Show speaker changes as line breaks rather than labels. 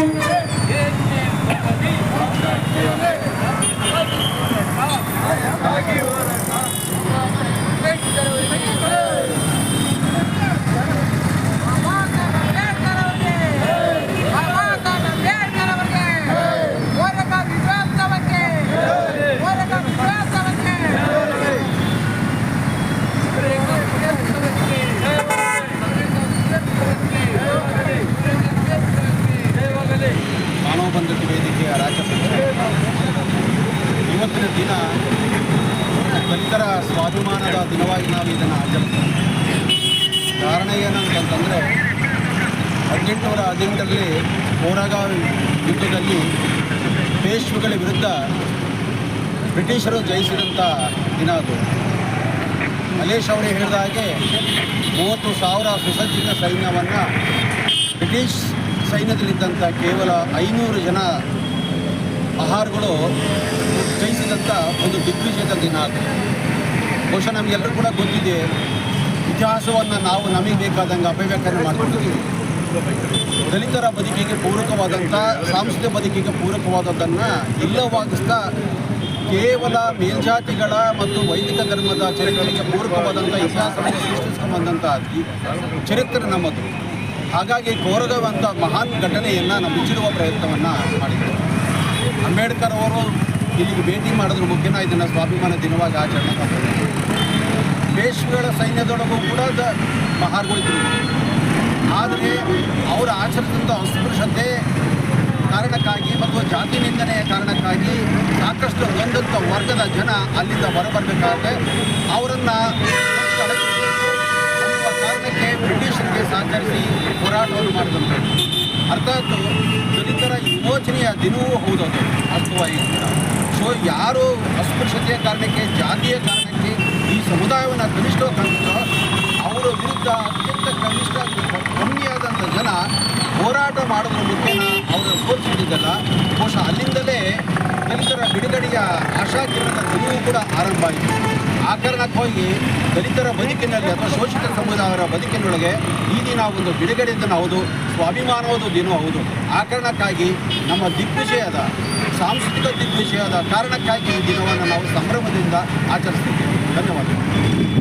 Hey! ದಿನ ದಲಿತರ ಸ್ವಾಭಿಮಾನದ ದಿನವಾಗಿ ನಾವು ಇದನ್ನು ಆಚರಿಸ್ತೀವಿ. ಕಾರಣ ಏನಂತಂತಂದರೆ ಹದಿನೆಂಟುನೂರ ಹದಿನೆಂಟರಲ್ಲಿ ಹೋರಾಗಾವ್ ಯುದ್ಧದಲ್ಲಿ ಪೇಶ್ವೆಗಳ ವಿರುದ್ಧ ಬ್ರಿಟಿಷರು ಜಯಿಸಿದಂಥ ದಿನ ಅದು. ಮಲೇಶ್ ಅವರೇ ಹೇಳಿದ ಹಾಗೆ ಮೂವತ್ತು ಸಾವಿರ ಸುಸಜ್ಜಿತ ಸೈನ್ಯವನ್ನು ಬ್ರಿಟಿಷ್ ಸೈನ್ಯದಲ್ಲಿದ್ದಂಥ ಕೇವಲ ಐನೂರು ಜನ ಆಹಾರಗಳು ಜಯಿಸಿದಂಥ ಒಂದು ದಿಗ್ವಿಜಯದ ದಿನ ಅದು. ಬಹುಶಃ ನಮಗೆಲ್ಲರೂ ಕೂಡ ಗೊತ್ತಿದೆ, ಇತಿಹಾಸವನ್ನು ನಾವು ನಮಗೆ ಬೇಕಾದಂಗೆ ಅಪವ್ಯಾಖ್ಯಾನ ಮಾಡಿಕೊಂಡಿದ್ದೀವಿ ದಲಿತರ ಬದುಕಿಗೆ ಪೂರಕವಾದಂಥ ಸಾಂಸ್ಕೃತಿಕ ಬದುಕಿಗೆ ಪೂರಕವಾದದ್ದನ್ನು ಇಲ್ಲವಾಗಿಸ್ತಾ ಕೇವಲ ಮೇಲ್ಜಾತಿಗಳ ಮತ್ತು ವೈದಿಕ ಧರ್ಮದ ಚರಿತ್ರೆಗೆ ಪೂರಕವಾದಂಥ ಇತಿಹಾಸವನ್ನು ಸೃಷ್ಟಿಸ್ಕೊಂಡ್ಬಂದಂಥ ಚರಿತ್ರೆ ನಮ್ಮದು. ಹಾಗಾಗಿ ಕೋರಗವ್ ಅಂತ ಮಹಾನ್ ಘಟನೆಯನ್ನು ನಾವು ಮುಚ್ಚಿಡುವ ಪ್ರಯತ್ನವನ್ನು ಮಾಡಿದ್ದೇವೆ. ಅಂಬೇಡ್ಕರ್ ಅವರು ಇಲ್ಲಿಗೆ ಭೇಟಿ ಮಾಡೋದ್ರ. ಮುಖ್ಯನ ಇದನ್ನು ಸ್ವಾಭಿಮಾನ ದಿನವಾಗಿ ಆಚರಣೆ ಮಾಡ್ತಾರೆ. ದೇಶಗಳ ಸೈನ್ಯದೊಳಗೂ ಕೂಡ ಮಹಾರ್ಗೊಳಿದ್ರು. ಆದರೆ ಅವರು ಆಚರಿಸಿದಂಥ ಅಸ್ಪೃಶ್ಯತೆ ಕಾರಣಕ್ಕಾಗಿ ಮತ್ತು ಜಾತಿ ನಿಂದನೆಯ ಕಾರಣಕ್ಕಾಗಿ ಸಾಕಷ್ಟು ನೊಂದಂಥ ವರ್ಗದ ಜನ ಅಲ್ಲಿಂದ ಹೊರಬರಬೇಕಾದ್ರೆ ಅವರನ್ನು ಕಾರಣಕ್ಕೆ ಬ್ರಿಟಿಷರಿಗೆ ಸಹಕರಿಸಿ ಹೋರಾಟವನ್ನು ಮಾಡಿದಂಥದ್ದು ಅರ್ಥಾತ್ ವಿಮೋಚನೆಯ ದಿನವೂ ಹೌದು ಅದು. ಅರ್ಥವಾಗಿ ಸೊ ಯಾರು ಅಸ್ಪೃಶ್ಯತೆಯ ಕಾರಣಕ್ಕೆ, ಜಾತಿಯ ಕಾರಣಕ್ಕೆ ಈ ಸಮುದಾಯವನ್ನು ಕನಿಷ್ಠ ಅವರ ವಿರುದ್ಧ ಅತ್ಯಂತ ಕನಿಷ್ಠ ಕಮ್ಮಿಯಾದಂಥ ಜನ ಹೋರಾಟ ಮಾಡೋದ್ರ ಮುಖೇನ ಅವರ ಸೋಲಿಸಿದ್ದಲ್ಲ ಬಹುಶಃ ಅಲ್ಲಿಂದಲೇ ದಲಿತರ ಬಿಡುಗಡೆಯ ಆಶಾಕಿರಣದ ದಿನವೂ ಕೂಡ ಆರಂಭ ಆಯಿತು. ಆ ಕಾರಣಕ್ಕಾಗಿ ದಲಿತರ ಬದುಕಿನಲ್ಲಿ ಅಥವಾ ಶೋಷಿತ ಸಮುದಾಯರ ಬದುಕಿನೊಳಗೆ ಈ ದಿನ ಒಂದು ಬಿಡುಗಡೆ ದಿನ ಹೌದು ಸ್ವಾಭಿಮಾನವಾದ ದಿನ ಹೌದು. ಆ ಕಾರಣಕ್ಕಾಗಿ ನಮ್ಮ ದಿಗ್ವಿಜಯದ, ಸಾಂಸ್ಕೃತಿಕ ದಿಗ್ವಿಜಯದ ಕಾರಣಕ್ಕಾಗಿ ಈ ದಿನವನ್ನು ನಾವು ಸಂಭ್ರಮದಿಂದ ಆಚರಿಸ್ತಿದ್ದೇವೆ. ಧನ್ಯವಾದಗಳು.